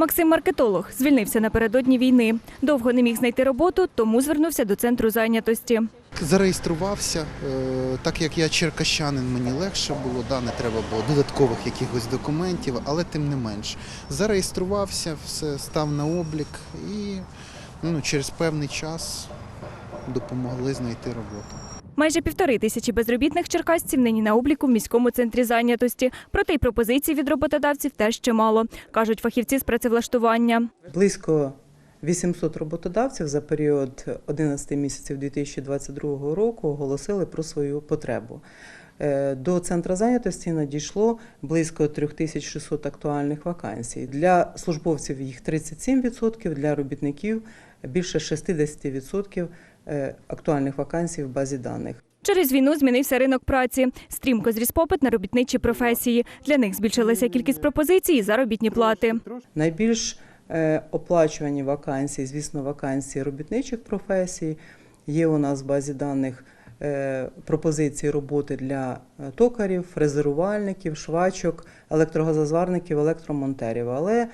Максим маркетолог звільнився напередодні війни. Довго не міг знайти роботу, тому звернувся до центру зайнятості. Зареєструвався, е, так як я черкащанин, мені легше було, да, не треба було додаткових якихось документів, але тим не менш. Зареєструвався, все став на облік і ну, через певний час допомогли знайти роботу. Майже півтори тисячі безробітних черкасців нині на обліку в міському центрі зайнятості. Проте й пропозицій від роботодавців теж чимало, кажуть фахівці з працевлаштування. Близько 800 роботодавців за період 11 місяців 2022 року оголосили про свою потребу. Е, До центру зайнятості надійшло близько 3600 актуальних вакансій. Для службовців їх 37%, для робітників більше 60% е, актуальних вакансій в базі даних. Через війну змінився ринок праці. Стрімко зріс попит на робітничі професії. Для них збільшилася кількість пропозицій і заробітні плати. Найбільш е, оплачувані вакансії, звісно, вакансії робітничих професій. Є у нас в базі даних е, пропозиції роботи для токарів, фрезерувальників, швачок, електрогазозварників, електромонтерів. Але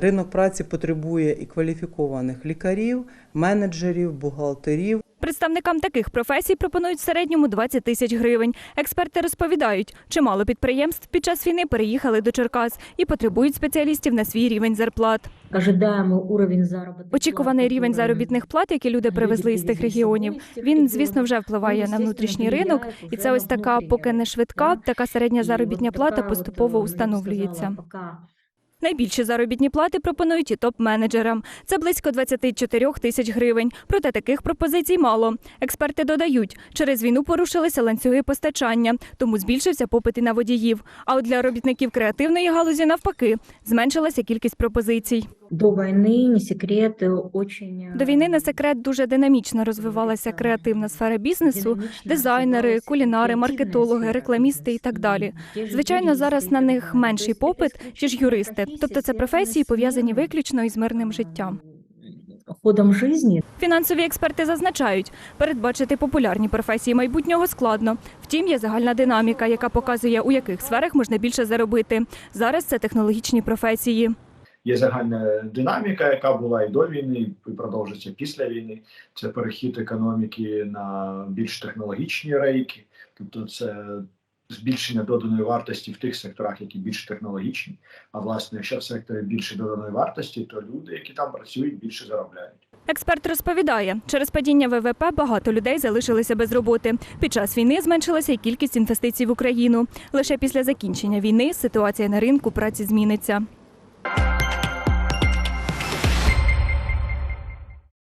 ринок праці потребує і кваліфікованих лікарів, менеджерів, бухгалтерів. Представникам таких професій пропонують в середньому 20 тисяч гривень. Експерти розповідають, чимало підприємств під час війни переїхали до Черкас і потребують спеціалістів на свій рівень зарплат. Ожидаемый уровень заработной Очікуваний платы, рівень который заробітних плат, які люди привезли із тих регіонів, він, звісно, вже впливає на внутрішній ринок, і це ось така, поки не швидка, така середня заробітня плата поступово установлюється. Найбільші заробітні плати пропонують і топ-менеджерам. Це близько 24 тисяч гривень. Проте таких пропозицій мало. Експерти додають, через війну порушилися ланцюги постачання, тому збільшився попит і на водіїв. А от для робітників креативної галузі навпаки зменшилася кількість пропозицій. До войны, не секрет, э, очень... До війни не секрет дуже динамічно розвивалася креативна сфера бізнесу, дизайнери, кулінари, маркетологи, рекламісти і так далі. Звичайно, зараз на них менший попит, ніж юристи. Тобто це професії пов'язані виключно із мирним життям. ходом жизни. Фінансові експерти зазначають, передбачити популярні професії майбутнього складно. Втім, є загальна динаміка, яка показує, у яких сферах можна більше заробити. Зараз це технологічні професії. Є загальна динаміка, яка була і до війни, і продовжиться після війни. Це перехід економіки на більш технологічні рейки, тобто це збільшення доданої вартості в тих секторах, які більш технологічні. А власне, якщо в секторі більше доданої вартості, то люди, які там працюють, більше заробляють. Експерт розповідає, через падіння ВВП багато людей залишилися без роботи. Під час війни зменшилася й кількість інвестицій в Україну. Лише після закінчення війни ситуація на ринку праці зміниться.